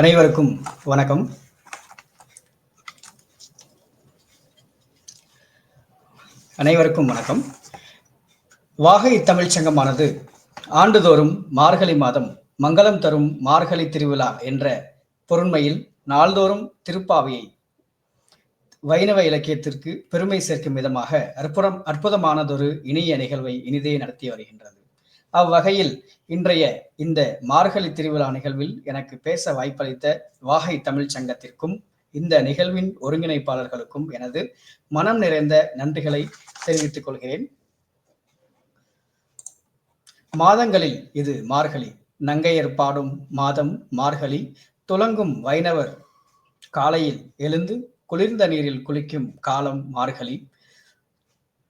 அனைவருக்கும் வணக்கம். அனைவருக்கும் வணக்கம். வாகை தமிழ்ச் சங்கமானது ஆண்டுதோறும் மார்கழி மாதம் மங்களம் தரும் மார்கழி திருவிழா என்ற பொருண்மையில் நாள்தோறும் திருப்பாவையை வைணவ இலக்கியத்திற்கு பெருமை சேர்க்கும் விதமாக அற்புதம் அற்புதமானதொரு இணைய நிகழ்வை இனிதே நடத்தி வருகின்றது. அவ்வகையில் இன்றைய இந்த மார்கழி திருவிழா நிகழ்வில் எனக்கு பேச வாய்ப்பளித்த வாகை தமிழ்ச் சங்கத்திற்கும் இந்த நிகழ்வின் ஒருங்கிணைப்பாளர்களுக்கும் எனது மனம் நிறைந்த நன்றிகளை தெரிவித்துக் கொள்கிறேன். மாதங்களில் இது மார்கழி. நங்கையர் பாடும் மாதம் மார்கழி. துலங்கும் வைணவர் காலையில் எழுந்து குளிர்ந்த நீரில் குளிக்கும் காலம் மார்கழி.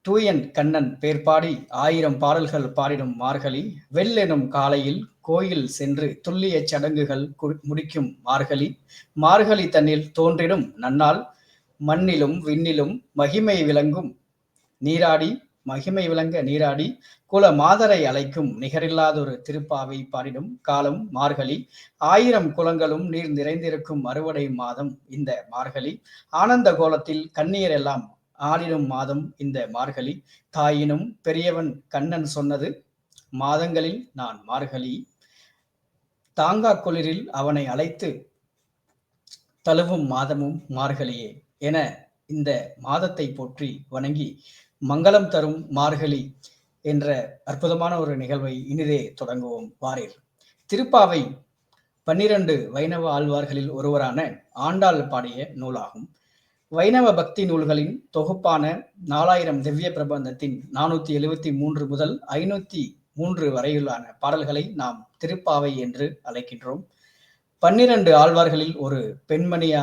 தூயன் கண்ணன் பேர்பாடி ஆயிரம் பாடல்கள் பாடிடும் மார்கழி வெள்ளெனும் காலையில் கோயில் சென்று துல்லிய சடங்குகள் முடிக்கும் மார்கழி. மார்கழி தன்னில் தோன்றிடும் நன்னால் மண்ணிலும் விண்ணிலும் மகிமை விளங்கும் நீராடி மகிமை விளங்க நீராடி குல மாதரை அழைக்கும் நிகரில்லாதொரு திருப்பாவை பாடிடும் காலம் மார்கழி. ஆயிரம் குளங்களும் நீர் நிறைந்திருக்கும் அறுவடை மாதம் இந்த மார்கழி. ஆனந்த கோலத்தில் கண்ணீர் எல்லாம் ஆடினும் மாதம் இந்த மார்கழி. தாயினும் பெரியவன் கண்ணன் சொன்னது மாதங்களில் நான் மார்கழி. தாங்கா குளிரில் அவனை அழைத்து தழுவும் மாதமும் மார்கழியே என இந்த மாதத்தை போற்றி வணங்கி மங்களம் தரும் மார்கழி என்ற அற்புதமான ஒரு நிகழ்வை இனிதே தொடங்குவோம் வாரீர் திருப்பாவை பன்னிரண்டு வைணவ ஆழ்வார்களில் ஒருவரான ஆண்டாள் பாடிய நூலாகும். வைணவ பக்தி நூல்களின் தொகுப்பான நாலாயிரம் திவ்ய பிரபந்தத்தின் நானூத்தி எழுவத்தி மூன்று முதல் ஐநூத்தி மூன்று வரையிலான பாடல்களை நாம் திருப்பாவை என்று அழைக்கின்றோம். பன்னிரண்டு ஆழ்வார்களில் ஒரு பெண்மணியா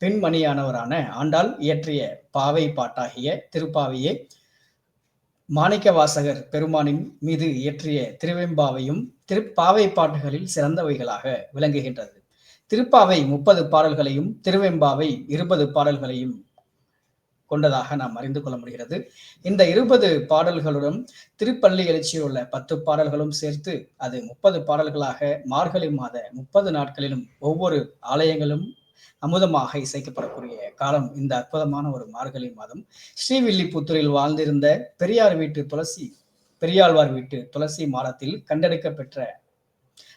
பெண்மணியானவரான ஆண்டாள் இயற்றிய பாவை பாட்டாகிய திருப்பாவையே மாணிக்கவாசகர் பெருமானின் மீது இயற்றிய திருவெம்பாவையும் திருப்பாவை பாட்டுகளில் சிறந்தவைகளாக விளங்குகின்றது. திருப்பாவை முப்பது பாடல்களையும் திருவெம்பாவை இருபது பாடல்களையும் கொண்டதாக நாம் அறிந்து கொள்ள முடிகிறது. இந்த இருபது பாடல்களுடன் திருப்பள்ளி எழுச்சியில் உள்ள பத்து பாடல்களும் சேர்த்து அது முப்பது பாடல்களாக மார்கழி மாத முப்பது நாட்களிலும் ஒவ்வொரு ஆலயங்களும் அமுதமாக இசைக்கப்படக்கூடிய காலம். இந்த அற்புதமான ஒரு மார்கழி மாதம். ஸ்ரீவில்லிபுத்தூரில் வாழ்ந்திருந்த பெரியார் வீட்டு துளசி பெரியாழ்வார் வீட்டு துளசி மாடத்தில் கண்டெடுக்கப்பெற்ற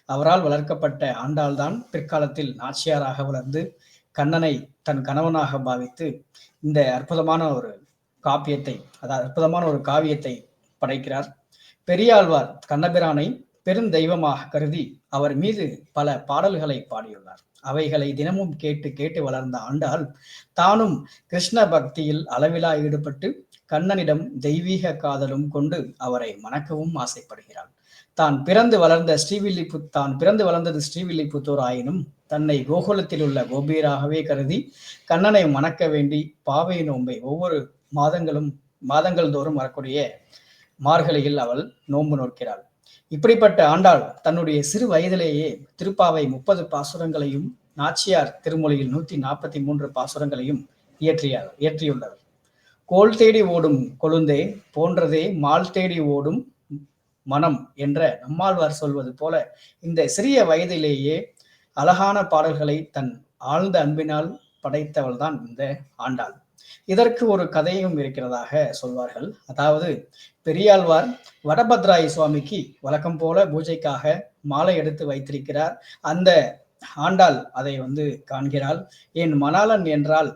அவரால் வளர்க்கப்பட்ட ஆண்டாள்தான் பிற்காலத்தில் நாச்சியாராக வளர்ந்து கண்ணனை தன் கணவனாக பாவித்து இந்த அற்புதமான ஒரு காப்பியத்தை அதாவது அற்புதமான ஒரு காவியத்தை படைக்கிறார். பெரியாழ்வார் கண்ணபிரானை பெருந்தெய்வமாக கருதி அவர் மீது பல பாடல்களை பாடியுள்ளார். அவைகளை தினமும் கேட்டு கேட்டு வளர்ந்த ஆண்டாள் தானும் கிருஷ்ண பக்தியில் அளவிலா ஈடுபட்டு கண்ணனிடம் தெய்வீக காதலும் கொண்டு அவரை மணக்கவும் ஆசைப்படுகிறாள். தான் பிறந்து வளர்ந்த ஸ்ரீவில்லிபுத் தான் பிறந்து வளர்ந்தது ஸ்ரீவில்லிபுத்தூர் ஆயினும் தன்னை கோகுலத்தில் உள்ள கோபீராகவே கருதி கண்ணனை மணக்க வேண்டி பாவை நோன்பை ஒவ்வொரு மாதங்களும் மாதங்கள் தோறும் வரக்கூடிய மார்கழியில் அவள் நோன்பு நோக்கிறாள் இப்படிப்பட்ட ஆண்டாள் தன்னுடைய சிறு வயதிலேயே திருப்பாவை முப்பது பாசுரங்களையும் நாச்சியார் திருமொழியில் நூத்தி நாற்பத்தி மூன்று பாசுரங்களையும் இயற்றியார் இயற்றியுள்ளவர். கோல் தேடி ஓடும் கொழுந்தே போன்றதே மால் தேடி ஓடும் மனம் என்ற நம்மாழ்வார் சொல்வது போல இந்த சிறிய வயதிலேயே அழகான பாடல்களை தன் ஆழ்ந்த அன்பினால் படைத்தவள் தான் இந்த ஆண்டாள். இதற்கு ஒரு கதையும் இருக்கிறதாக சொல்வார்கள். அதாவது பெரியாழ்வார் வடபத்ராய சுவாமிக்கு வழக்கம் போல பூஜைக்காக மாலை எடுத்து வைத்திருக்கிறார். அந்த ஆண்டாள் அதை வந்து காண்கிறாள். என் மணாளன் என்றால்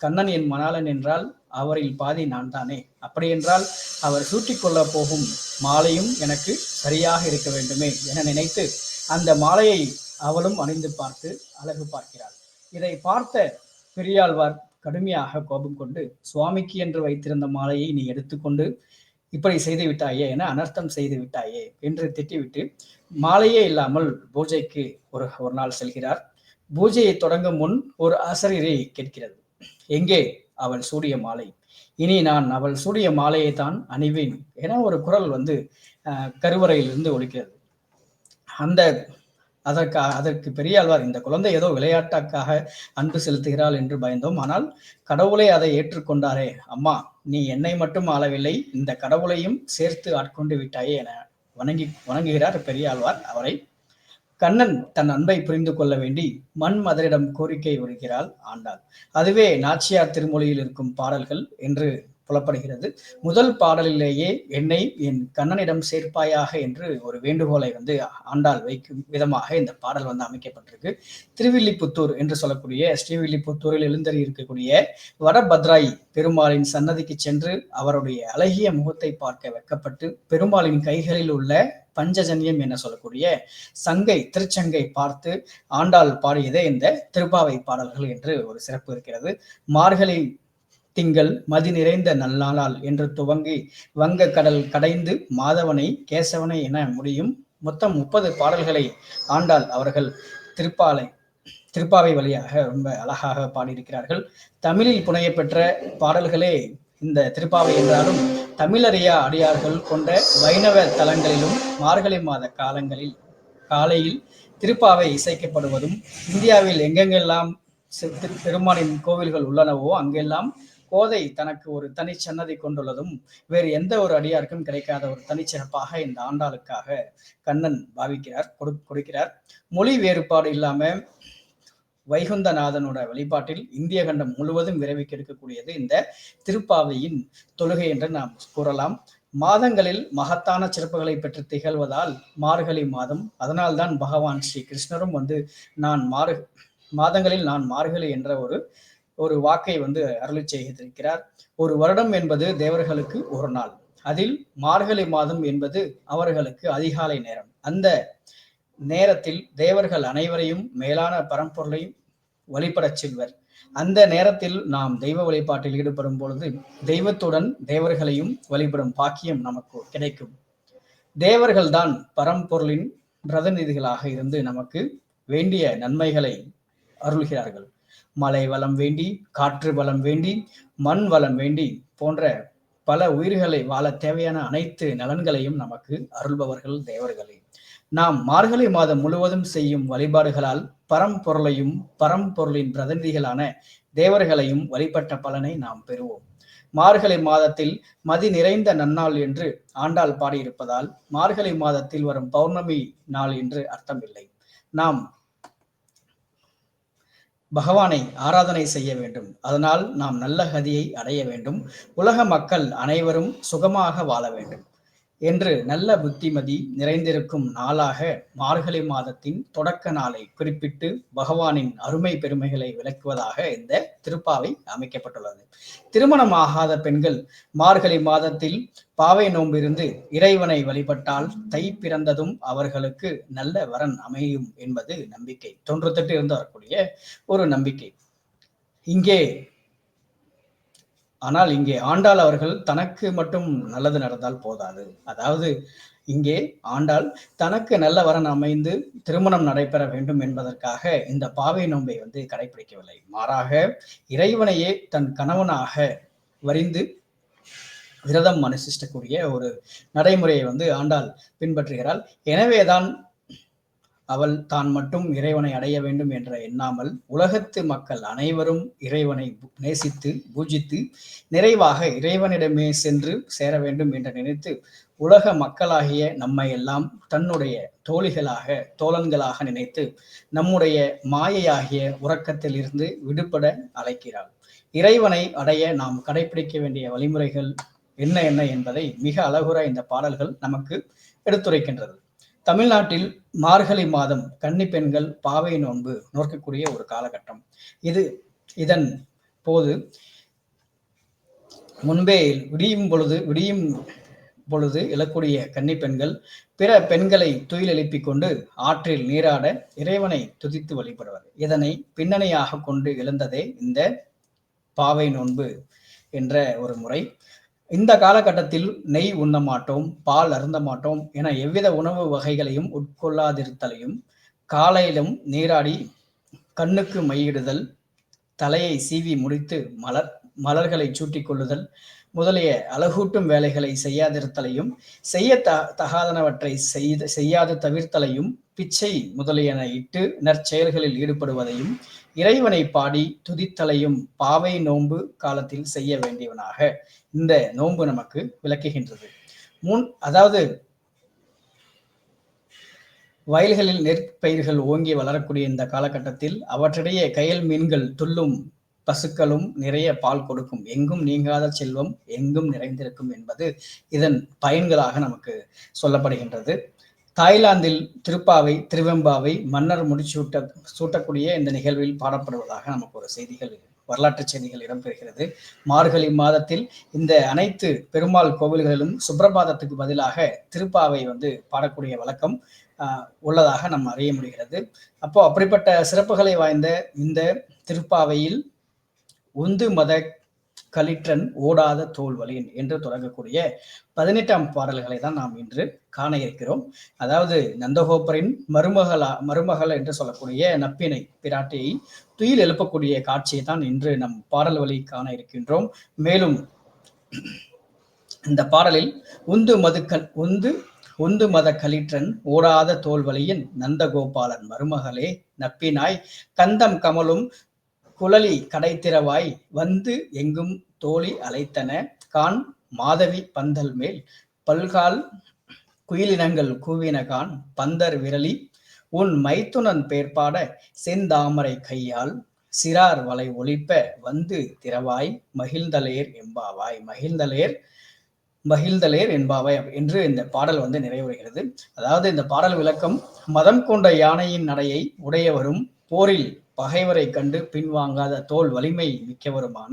கண்ணன் என் மணாளன் என்றால் அவரில் பாதி நான் தானே அப்படியென்றால் அவர் சூட்டிக்கொள்ள போகும் மாலையும் எனக்கு சரியாக இருக்க வேண்டுமே என நினைத்து அந்த மாலையை அவளும் அணிந்து பார்த்து அழகு பார்க்கிறாள். இதை பார்த்த பெரியாழ்வார் கடுமையாக கோபம் கொண்டு சுவாமிக்கு என்று வைத்திருந்த மாலையை நீ எடுத்துக்கொண்டு இப்படி செய்து விட்டாயே என அனர்த்தம் செய்து விட்டாயே என்று திட்டிவிட்டு மாலையே இல்லாமல் பூஜைக்கு ஒரு ஒரு நாள் செல்கிறார். பூஜையை தொடங்கும் முன் ஒரு ஆசிரியரை கேட்கிறது. எங்கே? அவள் சூடிய மாலை. இனி நான் அவள் சூடிய மாலையை தான் அணிவேன் என ஒரு குரல் வந்து கருவறையிலிருந்து ஒழிக்கிறது அந்த அதற்கு அதற்கு பெரியாழ்வார் இந்த குழந்தை ஏதோ விளையாட்டாக்காக அன்பு செலுத்துகிறாள் என்று பயந்தோம். ஆனால் கடவுளை அதை ஏற்றுக்கொண்டாரே. அம்மா நீ என்னை மட்டும் ஆளவில்லை இந்த கடவுளையும் சேர்த்து ஆட்கொண்டு விட்டாயே என வணங்கி வணங்குகிறார் பெரியாழ்வார் அவரை கண்ணன் தன் அன்பை புரிந்து கொள்ள வேண்டி மன்மதரிடம் கோரிக்கை விடுகிறாள் ஆண்டாள். அதுவே நாச்சியார் திருமொழியில் இருக்கும் பாடல்கள் என்று புலப்படுகிறது. முதல் பாடலிலேயே என்னை என் கண்ணனிடம் சேர்ப்பாயாக என்று ஒரு வேண்டுகோளை வந்து ஆண்டாள் வைக்கும் விதமாக இந்த பாடல் வந்து அமைக்கப்பட்டிருக்கு. திருவில்லிபுத்தூர் என்று சொல்லக்கூடிய ஸ்ரீவில்லிபுத்தூரில் எழுந்தறி இருக்கக்கூடிய வடபத்ராய் பெருமாளின் சன்னதிக்கு சென்று அவருடைய அழகிய முகத்தை பார்க்க வைக்கப்பட்டு பெருமாளின் கைகளில் உள்ள பஞ்சஜன்யம் என சொல்லக்கூடிய சங்கை திருச்சங்கை பார்த்து ஆண்டாள் பாடியதே இந்த திருப்பாவை பாடல்கள் என்று ஒரு சிறப்பு இருக்கிறது. மார்கழி திங்கள் மதி நிறைந்த நல்லாளால் என்று துவங்கி வங்க கடல் கடைந்து மாதவனை கேசவனை என முடியும். மொத்தம் முப்பது பாடல்களை ஆண்டாள் அவர்கள். திருப்பாலை திருப்பாவை வழியாக ரொம்ப அழகாக பாடியிருக்கிறார்கள். தமிழில் புனைய பெற்ற பாடல்களே இந்த திருப்பாவை என்றாலும் தமிழறியா அடியார்கள் கொண்ட வைணவ தலங்களிலும் மார்கழி மாத காலங்களில் காலையில் திருப்பாவை இசைக்கப்படுவதும் இந்தியாவில் எங்கெங்கெல்லாம் பெருமானின் கோவில்கள் உள்ளனவோ அங்கெல்லாம் கோதை தனக்கு ஒரு தனி சன்னதி கொண்டுள்ளதும் வேறு எந்த ஒரு அடியாருக்கும் கிடைக்காத ஒரு தனிச்சிறப்பாக இந்த ஆண்டாளுக்காக கண்ணன் பாவிக்கிறார் கொடு கொடுக்கிறார். மொழி வேறுபாடு இல்லாம வைகுந்தநாதனோட வழிபாட்டில் இந்திய கண்டம் முழுவதும் விரைவி எடுக்கக்கூடியது இந்த திருப்பாவையின் தொழுகை என்று நாம் கூறலாம். மாதங்களில் மகத்தான சிறப்புகளை பெற்று திகழ்வதால் மார்கழி மாதம் அதனால்தான் பகவான் ஸ்ரீ கிருஷ்ணரும் வந்து நான் மாறு மாதங்களில் நான் மார்கழி என்ற ஒரு ஒரு வாக்கை வந்து அருளி செய்திருக்கிறார். ஒரு வருடம் என்பது தேவர்களுக்கு ஒரு நாள். அதில் மார்கழி மாதம் என்பது அவர்களுக்கு அதிகாலை நேரம். அந்த நேரத்தில் தேவர்கள் அனைவரையும் மேலான பரம்பொருளையும் வழிபடச் செல்வர். அந்த நேரத்தில் நாம் தெய்வ வழிபாட்டில் ஈடுபடும் பொழுது தெய்வத்துடன் தேவர்களையும் வழிபடும் பாக்கியம் நமக்கு கிடைக்கும். தேவர்கள்தான் பரம்பொருளின் பிரதிநிதிகளாக இருந்து நமக்கு வேண்டிய நன்மைகளை அருள்கிறார்கள். மலை வளம் வேண்டி காற்று வளம் வேண்டி மண் வளம் வேண்டி போன்ற பல உயிர்களை வாழ தேவையான அனைத்து நலன்களையும் நமக்கு அருள்பவர்கள் தேவர்களே. நாம் மார்கழி மாதம் முழுவதும் செய்யும் வழிபாடுகளால் பரம்பொருளையும் பரம்பொருளின் பிரதிநிதிகளான தேவர்களையும் வழிபட்ட பலனை நாம் பெறுவோம். மார்கழி மாதத்தில் மதி நிறைந்த நன்னாள் என்று ஆண்டாள் பாடியிருப்பதால் மார்கழி மாதத்தில் வரும் பௌர்ணமி நாள் என்று அர்த்தமில்லை. நாம் பகவானை ஆராதனை செய்ய வேண்டும். அதனால் நாம் நல்ல கதியை அடைய வேண்டும். உலக மக்கள் அனைவரும் சுகமாக வாழ வேண்டும். என்று நல்ல புத்திமதி நிறைந்திருக்கும் நாளாக மார்கழி மாதத்தின் தொடக்க நாளை குறிப்பிட்டு பகவானின் அருமை பெருமைகளை விளக்குவதாக இந்த திருப்பாவை அமைக்கப்பட்டுள்ளது. திருமணமாகாத பெண்கள் மார்கழி மாதத்தில் பாவை நோம்பிருந்து இறைவனை வழிபட்டால் தை பிறந்ததும் அவர்களுக்கு நல்ல வரன் அமையும் என்பது நம்பிக்கை. தொன்று இருந்து வரக்கூடிய ஒரு நம்பிக்கை. இங்கே ஆனால் இங்கே ஆண்டாள் அவர்கள் தனக்கு மட்டும் நல்லது நடந்தால் போதாது. அதாவது இங்கே ஆண்டாள் தனக்கு நல்ல வரன் அமைந்து திருமணம் நடைபெற வேண்டும் என்பதற்காக இந்த பாவை நோன்பை வந்து கடைபிடிக்கவில்லை மாறாக இறைவனையே தன் கணவனாக வரிந்து விரதம் அனுசிஷ்டக்கூடிய ஒரு நடைமுறையை வந்து ஆண்டாள் பின்பற்றுகிறாள். எனவேதான் அவள் தான் மட்டும் இறைவனை அடைய வேண்டும் என்ற எண்ணாமல் உலகத்து மக்கள் அனைவரும் இறைவனை நேசித்து பூஜித்து நிறைவாக இறைவனிடமே சென்று சேர வேண்டும் என்று நினைத்து உலக மக்களாகிய நம்மை எல்லாம் தன்னுடைய தோழிகளாக தோழன்களாக நினைத்து நம்முடைய மாயையாகிய உறக்கத்தில் இருந்து விடுபட அழைக்கிறாள். இறைவனை அடைய நாம் கடைபிடிக்க வேண்டிய வழிமுறைகள் என்ன என்ன என்பதை மிக அழகுற இந்த பாடல்கள் நமக்கு எடுத்துரைக்கின்றது. தமிழ்நாட்டில் மார்கழி மாதம் கன்னி பெண்கள் பாவை நோன்பு நோக்கக்கூடிய ஒரு காலகட்டம். இது இதன் போது முன்பே விடியும் பொழுது விடியும் பொழுது எழக்கூடிய கன்னி பெண்கள் பிற பெண்களை துயில் எழுப்பிக் கொண்டு ஆற்றில் நீராட இறைவனை துதித்து வழிபடுவர். இதனை பின்னணியாக கொண்டு எழுந்ததே இந்த பாவை நோன்பு என்ற ஒரு முறை. இந்த காலகட்டத்தில் நெய் உண்ண மாட்டோம் பால் அருந்த மாட்டோம் என எவ்வித உணவு வகைகளையும் உட்கொள்ளாதிருத்தலையும் காலையிலும் நீராடி கண்ணுக்கு மையிடுதல் தலையை சீவி முடித்து மலர் மலர்களை சூட்டிக் கொள்ளுதல் முதலிய அழகூட்டும் வேலைகளை செய்யாதிருத்தலையும் செய்ய த தகாதனவற்றை செய்து செய்யாது தவிர்த்தலையும் பிச்சை முதலியன இட்டு நற்செயல்களில் ஈடுபடுவதையும் இறைவனை பாடி துதித்தலையும் பாவை நோன்பு காலத்தில் செய்ய வேண்டியவனாக. இந்த நோன்பு நமக்கு விளக்குகின்றது. முன் அதாவது வயல்களில் நெற்பயிர்கள் ஓங்கி வளரக்கூடிய இந்த காலகட்டத்தில் அவற்றிடையே கயல் மீன்கள் துள்ளும் பசுக்களும் நிறைய பால் கொடுக்கும். எங்கும் நீங்காத செல்வம் எங்கும் நிறைந்திருக்கும் என்பது இதன் பயன்களாக நமக்கு சொல்லப்படுகின்றது. தாய்லாந்தில் திருப்பாவை திருவெம்பாவை மன்னர் முடிச்சூட்ட சூட்டக்கூடிய இந்த நிகழ்வில் பாடப்படுவதாக நமக்கு ஒரு செய்திகள் வரலாற்று செய்திகள் இடம்பெறுகிறது. மார்கழி மாதத்தில் இந்த அனைத்து பெருமாள் கோவில்களிலும் சுப்பிரபாதத்துக்கு பதிலாக திருப்பாவை வந்து பாடக்கூடிய வழக்கம் உள்ளதாக நம்ம அறிய முடிகிறது. அப்போ அப்படிப்பட்ட சிறப்புகளை வாய்ந்த இந்த திருப்பாவையில் உந்து மத கலிற்றன் ஓடாத தோல்வலின் என்று தொடங்கக்கூடிய பதினெட்டாம் பாடல்களை தான் நாம் இன்று காண இருக்கிறோம். அதாவது நந்தகோபரின் மருமகளா மருமகள் என்று சொல்லக்கூடிய நப்பினை பிராட்டியை துயில் எழுப்பக்கூடிய காட்சியை தான் இன்று நம் பாடல் வழி காண இருக்கின்றோம். மேலும் இந்த பாடலில் உந்து மதுக்கன் உந்து உந்து மத கலிற்றன் ஓடாத தோல்வழியின் நந்தகோபாலன் மருமகளே நப்பினாய் கந்தம் கமலும் குழலி கடைத்திறவாய் வந்து எங்கும் தோழி அழைத்தன கான் மாதவி பந்தல் மேல் பல்கால் குயிலினங்கள் கூவின கான் பந்தர் விரலி. உன் மைத்துனன் பேர்பாட செந்தாமரை கையால் சிறார் வலை ஒழிப்ப வந்து திறவாய். மகிழ்ந்தலேர் எம்பாவாய் மகிழ்ந்தலேர் மகிழ்ந்தலேர் என்பாவாய் என்று இந்த பாடல் வந்து நிறைவுறுகிறது. அதாவது இந்த பாடல் விளக்கம் மதம் கொண்ட யானையின் நடையை உடையவரும் போரில் பகைவரை கண்டு பின்வாங்காத தோல் வலிமை மிக்கவருமான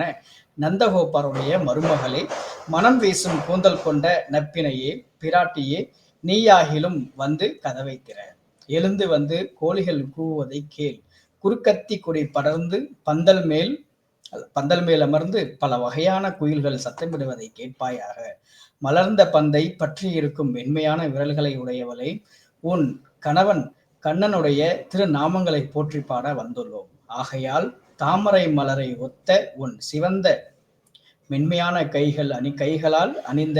நந்தகோபாருடைய மருமகளே மனம் வீசும் கூந்தல் கொண்ட நப்பினையே பிராட்டியே நீயாகிலும் வந்து கதவை திற எழுந்து வந்து கோழிகள் கூவுவதை கேள். குறுக்கத்தி கொடி படர்ந்து பந்தல் மேல் பந்தல் மேல் அமர்ந்து பல வகையான குயில்கள் சத்தமிடுவதை கேட்பாயாக. மலர்ந்த பந்தை பற்றி இருக்கும் மென்மையான விரல்களை உடையவளை உன் கணவன் கண்ணனுடைய திருநாமங்களை போற்றி பாட வந்துள்ளோம். ஆகையால் தாமரை மலரை ஒத்த உன் சிவந்த மென்மையான கைகள் அணி கைகளால் அணிந்த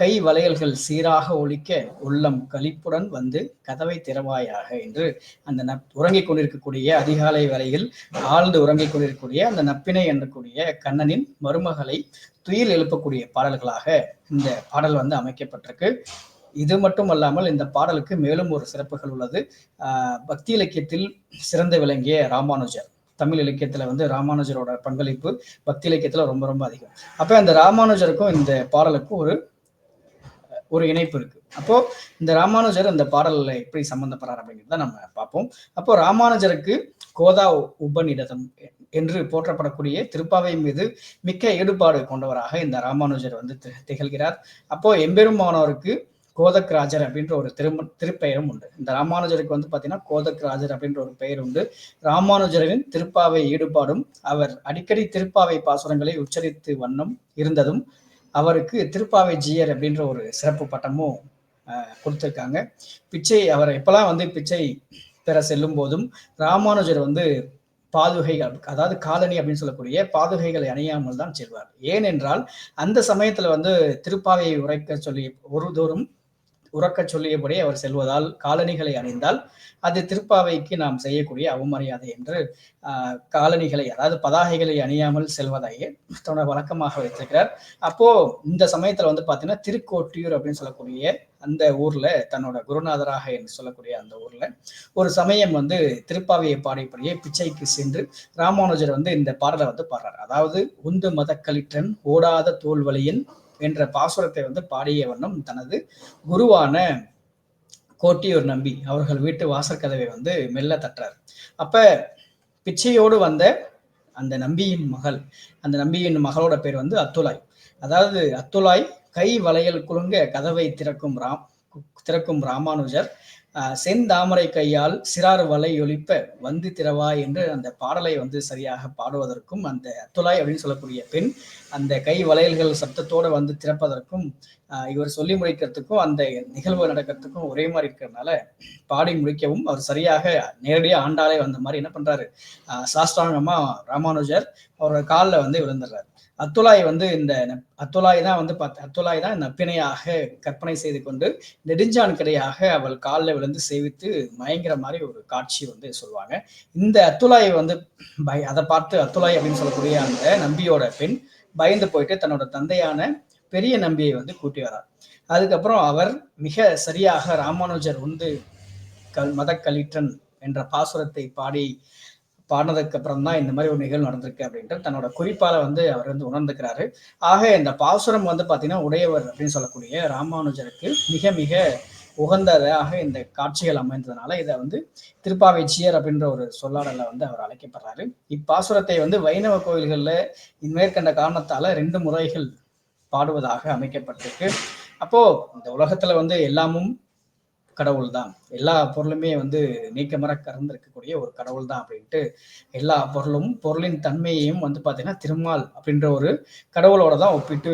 கை வளையல்கள் சீராக ஒழிக்க உள்ளம் கழிப்புடன் வந்து கதவை திறவாயாக என்று அந்த நப் உறங்கிக் கொண்டிருக்கக்கூடிய அதிகாலை வரையில் ஆழ்ந்து உறங்கிக் கொண்டிருக்கக்கூடிய அந்த நப்பினை என்றக்கூடிய கண்ணனின் மருமகளை துயில் எழுப்பக்கூடிய பாடல்களாக இந்த பாடல் வந்து அமைக்கப்பட்டிருக்கு. இது மட்டும் அல்லாமல் இந்த பாடலுக்கு மேலும் ஒரு சிறப்புகள் உள்ளது. பக்தி இலக்கியத்தில் சிறந்து விளங்கிய ராமானுஜர். தமிழ் இலக்கியத்துல வந்து ராமானுஜரோட பங்களிப்பு பக்தி இலக்கியத்துல ரொம்ப ரொம்ப அதிகம். அப்ப அந்த ராமானுஜருக்கும் இந்த பாடலுக்கும் ஒரு ஒரு இணைப்பு இருக்கு. அப்போ இந்த ராமானுஜர் இந்த பாடல்ல எப்படி சம்பந்தப்படுறார் அப்படிங்கிறத நம்ம பார்ப்போம். அப்போ ராமானுஜருக்கு கோதா உபநிடதம் என்று போற்றப்படக்கூடிய திருப்பாவை மீது மிக்க ஈடுபாடு கொண்டவராக இந்த ராமானுஜர் வந்து திகழ்கிறார். அப்போ எம்பெருமானோருக்கு கோதக் ராஜர் அப்படின்ற ஒரு திரும்ப திருப்பெயரும் உண்டு. இந்த ராமானுஜருக்கு வந்து பார்த்தீங்கன்னா கோதக் ராஜர் அப்படின்ற ஒரு பெயர் உண்டு. ராமானுஜரின் திருப்பாவை ஈடுபாடும் அவர் அடிக்கடி திருப்பாவை பாசுரங்களை உச்சரித்து வண்ணம் இருந்ததும் அவருக்கு திருப்பாவை ஜியர் அப்படின்ற ஒரு சிறப்பு பட்டமும் கொடுத்துருக்காங்க. பிச்சை அவர் எப்பெல்லாம் வந்து பிச்சை பெற செல்லும் போதும் ராமானுஜர் வந்து பாதுகைகள் அதாவது காலனி அப்படின்னு சொல்லக்கூடிய பாதுகைகளை அணியாமல் தான் செல்வார். ஏனென்றால் அந்த சமயத்துல வந்து திருப்பாவையை உரைக்க சொல்லி ஒரு உறக்கச் சொல்லியபடி அவர் செல்வதால் காலணிகளை அணிந்தால் அது திருப்பாவைக்கு நாம் செய்யக்கூடிய அவமரியாதை என்று காலணிகளை அதாவது பதாகைகளை அணியாமல் செல்வதையே தன்னோட வழக்கமாக வைத்திருக்கிறார். அப்போ இந்த சமயத்துல வந்து பாத்தீங்கன்னா திருக்கோட்டியூர் அப்படின்னு சொல்லக்கூடிய அந்த ஊர்ல தன்னோட குருநாதராக என்று சொல்லக்கூடிய அந்த ஊர்ல ஒரு சமயம் வந்து திருப்பாவையை பாடியபடியே பிச்சைக்கு சென்று ராமானுஜர் வந்து இந்த பாடலை வந்து பாடுறார். அதாவது உந்து மதக்களிற்றன் ஓடாத தோல்வழியின் என்ற பாசுரத்தை வந்து பாடிய வண்ணம் தனது குருவான கோட்டியூர் நம்பி அவர்கள் வீட்டு வாசற்கதவை வந்து மெல்ல தட்டுறார். அப்ப பிச்சையோடு வந்த அந்த நம்பியின் மகள் அந்த நம்பியின் மகளோட பேர் வந்து அத்துலாய். அதாவது அத்துலாய் கை வளையல் குலுங்க கதவை திறக்கும் ராம் திறக்கும் ராமானுஜர். செந்தாமரை கையால் சிறார் வலை ஒழிப்ப வந்து திறவா என்று அந்த பாடலை வந்து சரியாக பாடுவதற்கும் அந்த அத்துலாய் அப்படின்னு சொல்லக்கூடிய பெண் அந்த கை வளையல்கள் சத்தத்தோடு வந்து திறப்பதற்கும் இவர் சொல்லி முடிக்கிறதுக்கும் அந்த நிகழ்வு நடக்கிறதுக்கும் ஒரே மாதிரி இருக்கிறதுனால பாடி முடிக்கவும் அவர் சரியாக நேரடியாக ஆண்டாலே வந்த மாதிரி என்ன பண்றாரு? சாஸ்திராங்கமா ராமானுஜர் அவரோட காலில் வந்து விழுந்துடுறாரு. அத்துலாய் வந்து இந்த அத்துலாய் தான் வந்து பார்த்து அத்துலாய் தான் நப்பினையாக கற்பனை செய்து கொண்டு நெடுஞ்சான் கிடையாக அவள் காலில் விழுந்து சேவித்து மயங்கிற மாதிரி ஒரு காட்சி வந்து சொல்லுவாங்க. இந்த அத்துலாய் வந்து பய அதை பார்த்து அத்துலாய் அப்படின்னு சொல்லக்கூடிய அந்த நம்பியோட பெண் பயந்து போயிட்டு தன்னோட தந்தையான பெரிய நம்பியை வந்து கூட்டி வரார் அதுக்கப்புறம் அவர் மிக சரியாக ராமானுஜர் வந்து கல் மதக்களிற்றன் என்ற பாசுரத்தை பாடி பாடினதுக்கு அப்புறம் தான் இந்த மாதிரி ஒரு நிகழ்வு நடந்திருக்கு அப்படின்ட்டு தன்னோட குறிப்பால வந்து அவர் வந்து உணர்ந்துக்கிறாரு. ஆக இந்த பாசுரம் வந்து பாத்தீங்கன்னா உடையவர் அப்படின்னு சொல்லக்கூடிய ராமானுஜருக்கு மிக மிக உகந்ததாக இந்த காட்சிகள் அமைந்ததுனால இதை வந்து திருப்பாவைச்சியர் அப்படின்ற ஒரு சொல்லாடல வந்து அவர் அழைக்கப்படுறாரு. இப்பாசுரத்தை வந்து வைணவ கோயில்களில் மேற்கண்ட காரணத்தால ரெண்டு முறைகள் பாடுவதாக அமைக்கப்பட்டிருக்கு. அப்போ இந்த உலகத்துல வந்து எல்லாமும் கடவுள் தான் எல்லா பொருளுமே வந்து நீக்கமர கறந்திருக்கக்கூடிய ஒரு கடவுள் தான் அப்படின்ட்டு எல்லா பொருளும் பொருளின் தன்மையையும் வந்து பார்த்தீங்கன்னா திருமால் அப்படின்ற ஒரு கடவுளோட தான் ஒப்பிட்டு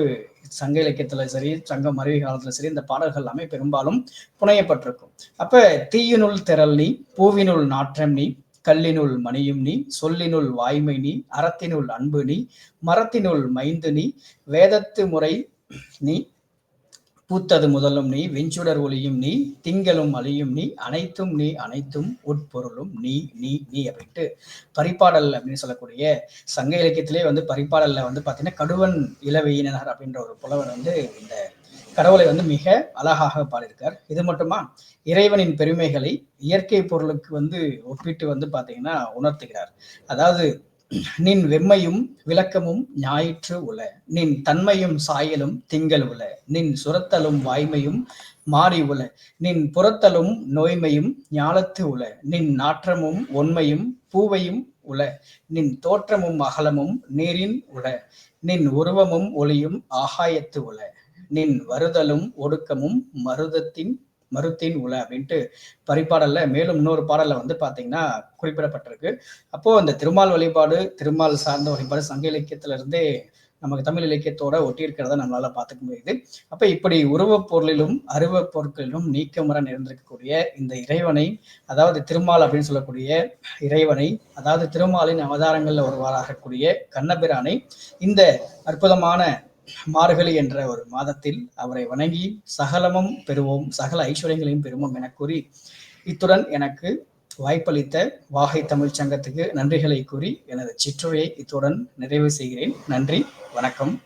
சங்க இலக்கியத்துல சரி சங்க மறைவு காலத்துல சரி இந்த பாடல்கள் எல்லாமே பெரும்பாலும் புனையப்பட்டிருக்கும். அப்ப தீயினுள் திரள் நீ பூவினுள் நாற்றம் நீ கல்லினுள் மணியும் நீ சொல்லினுள் வாய்மை நீ அறத்தினுள் அன்பு நீ மரத்தினுள் மைந்து நீ வேதத்து முறை நீ பூத்தது முதலும் நீ வெஞ்சுடர் ஒளியும் நீ திங்களும் அழியும் நீ அனைத்தும் நீ அனைத்தும் உட்பொருளும் நீ நீ நீ அப்படின்ட்டு பரிபாடல் அப்படின்னு சொல்லக்கூடிய சங்க இலக்கியத்திலே வந்து பரிபாடல்ல வந்து பார்த்தீங்கன்னா கடுவன் இளவையினர் அப்படின்ற ஒரு புலவர் வந்து இந்த கடவுளை வந்து மிக அழகாக பாடியிருக்கார். இது மட்டுமா இறைவனின் பெருமைகளை இயற்கை பொருளுக்கு வந்து ஒப்பிட்டு வந்து பார்த்தீங்கன்னா உணர்த்துகிறார். அதாவது நின் வெம்மையும் விளக்கமும் ஞாயிற்று உல நின் தன்மையும் சாயலும் திங்கள் உல நின் சுரத்தலும் வாய்மையும் மாறி உல நின் புறத்தலும் நோய்மையும் ஞாலத்து உல நின் நாற்றமும் ஒன்மையும் பூவையும் உல நின் தோற்றமும் அகலமும் நீரின் உல நின் உருவமும் ஒளியும் ஆகாயத்து உல நின் வருதலும் ஒடுக்கமும் மருதத்தின் மருத்தின் உல அப்படின்ட்டு பரிபாடல்ல மேலும் இன்னொரு பாடல்ல வந்து பாத்தீங்கன்னா குறிப்பிடப்பட்டிருக்கு. அப்போ அந்த திருமால் வழிபாடு திருமால் சார்ந்த வழிபாடு சங்க இலக்கியத்துல இருந்தே நமக்கு தமிழ் இலக்கியத்தோட ஒட்டி இருக்கிறத நம்மளால பார்த்துக்க முடியுது. அப்ப இப்படி உருவப் பொருளிலும் அருவ பொருட்களிலும் நீக்கமுற நிறைந்திருக்கக்கூடிய இந்த இறைவனை அதாவது திருமால் அப்படின்னு சொல்லக்கூடிய இறைவனை அதாவது திருமாலின் அவதாரங்கள்ல ஒருவாறாகக்கூடிய கண்ணபிரானை இந்த அற்புதமான மார்கழி என்ற ஒரு மாதத்தில் அவரை வணங்கி சகலமும் பெறுவோம் சகல ஐஸ்வர்யங்களையும் பெறுவோம் என கூறி இத்துடன் எனக்கு வாய்ப்பளித்த வாகை தமிழ் சங்கத்துக்கு நன்றிகளை கூறி எனது சிற்றுரையை இத்துடன் நிறைவு செய்கிறேன். நன்றி வணக்கம்.